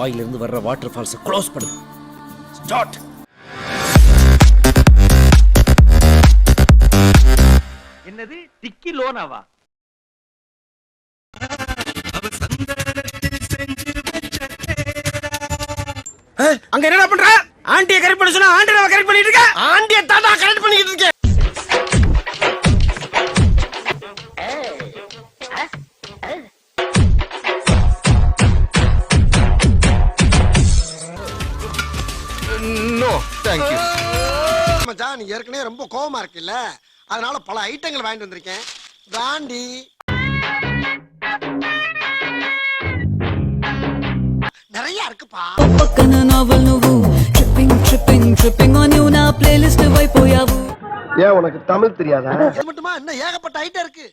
வாயிலிருந்து வர்ற வாட்டர் ஃபால்ஸை க்ளோஸ் பண்ணு. ஸ்டார்ட் என்னது? டிக்கி லோனாவா? அங்க என்னடா பண்ற? ஆண்டியை கரெக்ட் பண்ண சொன்னா ஆண்டி கரெக்ட் பண்ணிட்டு இருக்க? ஆண்டியை தாண்டா கரெக்ட் பண்ணிட்டு இருக்கேன். நோ தேங்க்யூ மச்சான் நீ ஏற்கனவே ரொம்ப கோவமா இருக்குல்ல அதனால பல ஐட்டங்கள் வாங்கிட்டு வந்திருக்கேன் காண்டி நிறைய இருக்குப்பா పక్కన నవల్ నువ్వు tripping tripping tripping on you నా ప్లేలిస్ట్ అయిపోయావు ஏன் உனக்கு தமிழ் தெரியாதா இது மட்டுமா இன்னும் ஏகப்பட்ட ஐட்டம் இருக்கு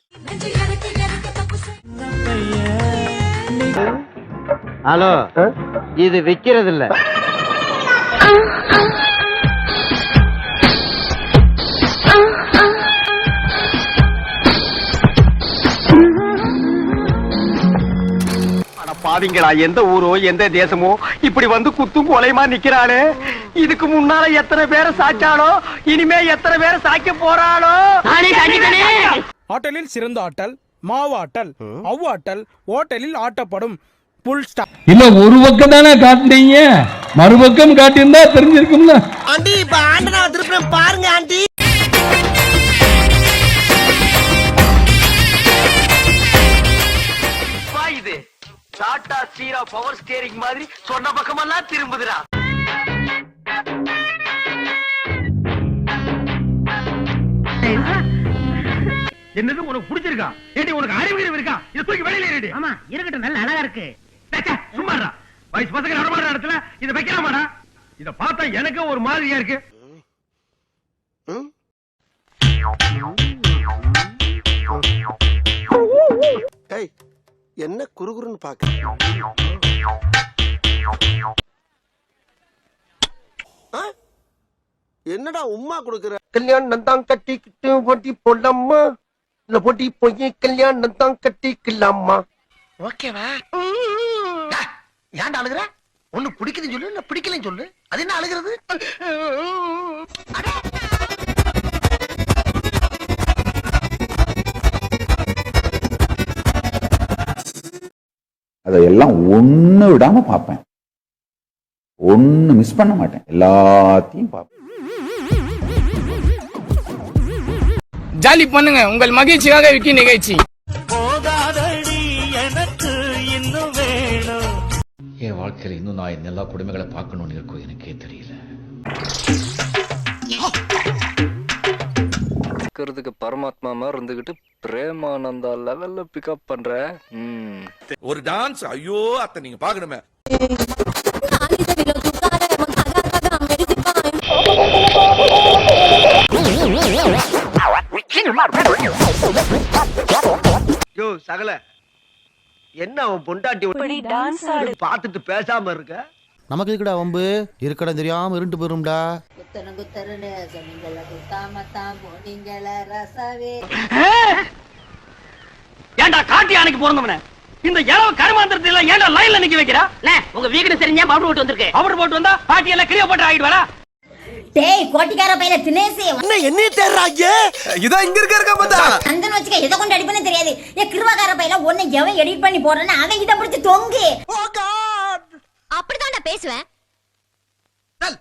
ஹலோ இது விக்கிறது இல்ல பாவிங்களா எந்த ஊரோ எந்த தேசமோ இப்படி வந்து குத்தும் கொலைமா நிக்கிறாளே. இதுக்கு முன்னால எத்தனை பேரை சாச்சாலோ இனிமே எத்தனை பேரை சாய்க்க போறாளோ? ஆட்டலில் சிறந்த ஆட்டல் மாவாட்டல் அவ்வாட்டல் ஓட்டலில் ஆட்டப்படும். புல் ஸ்டாப் இல்ல ஒரு பக்கம் தானே காட்டுனீங்க? மறுபக்கம் காட்டியிருந்தா தெரிஞ்சிருக்கும்ல. ஆண்டி இப்ப ஆண்டனா திருப்பி பாருங்க ஆண்டி. டாடா சீரா பவர் ஸ்டியரிங் மாதிரி சொன்ன பக்கமெல்லாம் திரும்புதுடா. என்னது உனக்கு பிடிச்சிருக்கா? ஏடி உனக்கு அறிவு அறிவு இருக்கா? இத தூக்கி வெளியில ஏடி ஆமா இருக்கட்டும் நல்ல அழகா இருக்கு. சும்மாடா. வயசு பசங்க நடமாடுற இடத்துல இத வைக்கலாமாடா? இத பார்த்தா எனக்கு ஒரு மாதிரியா இருக்கு. என்ன குறுகுறுன்னு பாக்க? என்னடா உம்மா கொடுக்குற? கல்யாணம் தான் கட்டிக்கிட்டு போட்டி போடலாமா? இல்ல போட்டி போய் கல்யாணம் தான் கட்டிக்கலாமா? ஓகேவா? ஏன்டா அழுகுற? ஒண்ணு பிடிக்குதுன்னு சொல்லு இல்ல பிடிக்கலன்னு சொல்லு. அது என்ன அழுகிறது? அதையெல்லாம் ஒண்ணு விடாம பார்ப்பேன். ஒண்ணு மிஸ் பண்ண மாட்டேன். எல்லாத்தையும் பார்ப்பேன். ஜாலி பண்ணுங்க. உங்கள் மகிழ்ச்சியாக விக்கி நிகழ்ச்சி. வாழ்க்கையில இன்னும் நான் எல்லா குடும்பங்களை பார்க்கணும்னு இருக்கும் எனக்கே தெரியல. இருக்கிறதுக்கு பரமாத்மா மாதிரி இருந்துகிட்டு பிரேமானந்தா லெவல்ல பிக்கப் பண்ற. ஒரு டான்ஸ் ஐயோ அத்தை நீங்க பாக்கணுமே யோ சகல. என்ன அவன் பொண்டாட்டி பாத்துட்டு பேசாம இருக்க? நமக்கு இருக்குடா வம்பு? இருக்கடா தெரியாம இருண்டு போயிரும்டா. குத்தன குத்தரனே சொன்னீங்கள குத்தாம தான் போனீங்கள ரசவே. ஏன்டா காட்டி யானைக்கு பிறந்தவன இந்த இளவ கருமாந்திரத்தை எல்லாம் ஏன்டா லைன்ல நிக்க வைக்கிறா? உங்க வீக்கெண்ட் சரிஞ்சா பவுடர் போட்டு வந்திருக்கு? பவுடர் போட்டு வந்தா பாட்டி எல்லாம் கிளியோ போட்டு ஆகிடுவாரா டேய் கோட்டிக்கார பையல தினேசி என்ன என்னைய தேடுறாங்க? இதான் இங்க இருக்க இருக்க பார்த்தா. சந்தன வச்சுக்க எதை கொண்டு அடிப்பேன்னு தெரியாது. ஏ கிருவாக்கார பையல ஒன்னு எவன் எடிட் பண்ணி போடுறான்னு அவன் இதை பிடிச்சி தொங்கு. ஓ காட் அப்படிதான் நான் பேசுவேன். டல்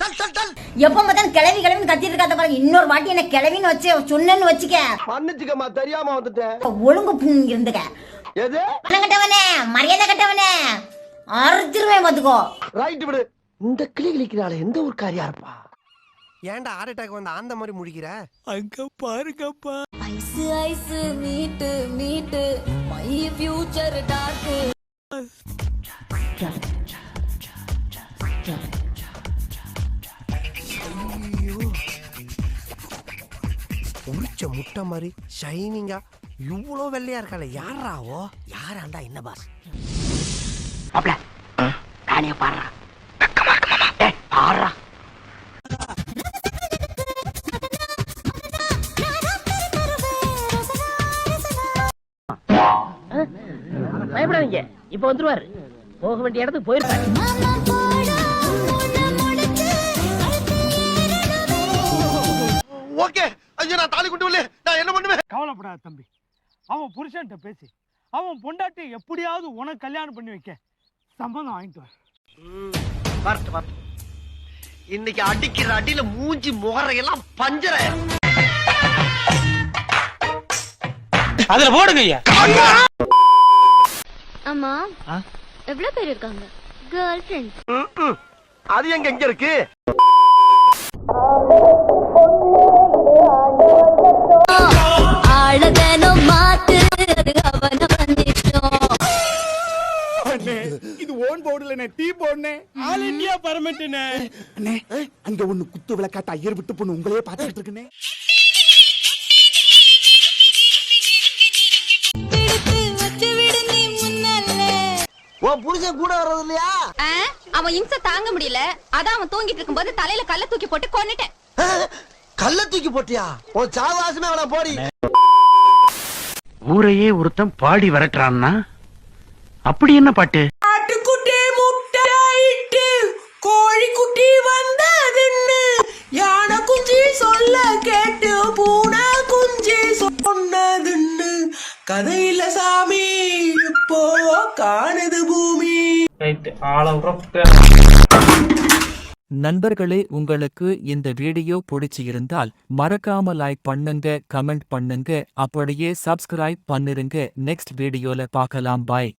டல் டல் டல் எப்ப பார்த்தாலும் கிளவி கிளவின்னு கத்திட்டு இருக்காத பாருங்க. இன்னொரு வாட்டி என்ன கிளவின்னு வச்சு சொன்னேன்னு வச்சுக்க. மன்னிச்சுக்கம்மா தெரியாம வந்துட்டேன். ஒழுங்கு இருந்துக்க. எது? பணம் கட்டவனே மரியாதை கட்டவனே. அறுத்துருவேன் பாத்துக்கோ ரைட் விடு. இந்த கிளி கிளிக்கிறாள் எந்த ஊர்க்காரியா இருப்பா? ஏன்டா ஹார்ட் அட்டாக் வந்து அந்த மாதிரி முடிக்கிற அங்க பாருங்கப்பா. ஐஸ் ஐஸ் மீட்டு மீட்டு. மை ஃபியூச்சர் டார்க் உரிச்ச முட்டை மாதிரி ஷைனிங்கா இவ்வளோ வெள்ளையா இருக்காளே. யாராவோ யாராண்டா என்ன பாஸ் அப்பல நானே பாடுறா. பாடுறா பயப்படாதீங்க. இப்ப வந்துருவாரு. போக வேண்டிய இடத்துக்கு போயிருப்பேன் ஓகே. ஐயோ நான் தாலி கொண்டு வரல நான் என்ன பண்ணுவேன்? கவலைப்படாத தம்பி. அவன் புருஷன்ட்ட பேசி. அவன் பொண்டாட்டி எப்படியாவது உனக்கு கல்யாணம் பண்ணி வைக்க சம்மதம் வாங்கிட்டு வர வரட்டு வரட்டு இன்னைக்கு அடிக்கிற அடியில மூஞ்சி முகரையெல்லாம் பஞ்சர அதுல போடுங்க ஐயா. ஆமா எவ்வளவு பேர் இருக்காங்க? கேர்ள் ஃபிரெண்ட்ஸ் அது எங்க எங்க இருக்கு? அண்ணே அங்க ஒண்ணு குத்து விளக்காட்ட ஐயர் விட்டு பொண்ணு உங்களையே பாத்துக்கிட்டு இருக்குனே உன் புருஷன் கூட வர்றது இல்லையா? அவன் இம்ச தாங்க முடியல. அதான் அவன் தூங்கிட்டு இருக்கும்போது தலையில கல்ல தூக்கி போட்டு கொன்னுட்டேன். கல்ல தூக்கி போட்டியா? உன் சாவாசமே அவன போடி. ஊரையே ஒருத்தன் பாடி விரட்டுறான்னா? அப்படி என்ன பாட்டு? சாமி இப்போ காணுது பூமி. நண்பர்களே உங்களுக்கு இந்த வீடியோ பிடிச்சி இருந்தால் மறக்காம லைக் பண்ணுங்க கமெண்ட் பண்ணுங்க அப்படியே சப்ஸ்கிரைப் பண்ணிருங்க. நெக்ஸ்ட் வீடியோல பார்க்கலாம். பாய்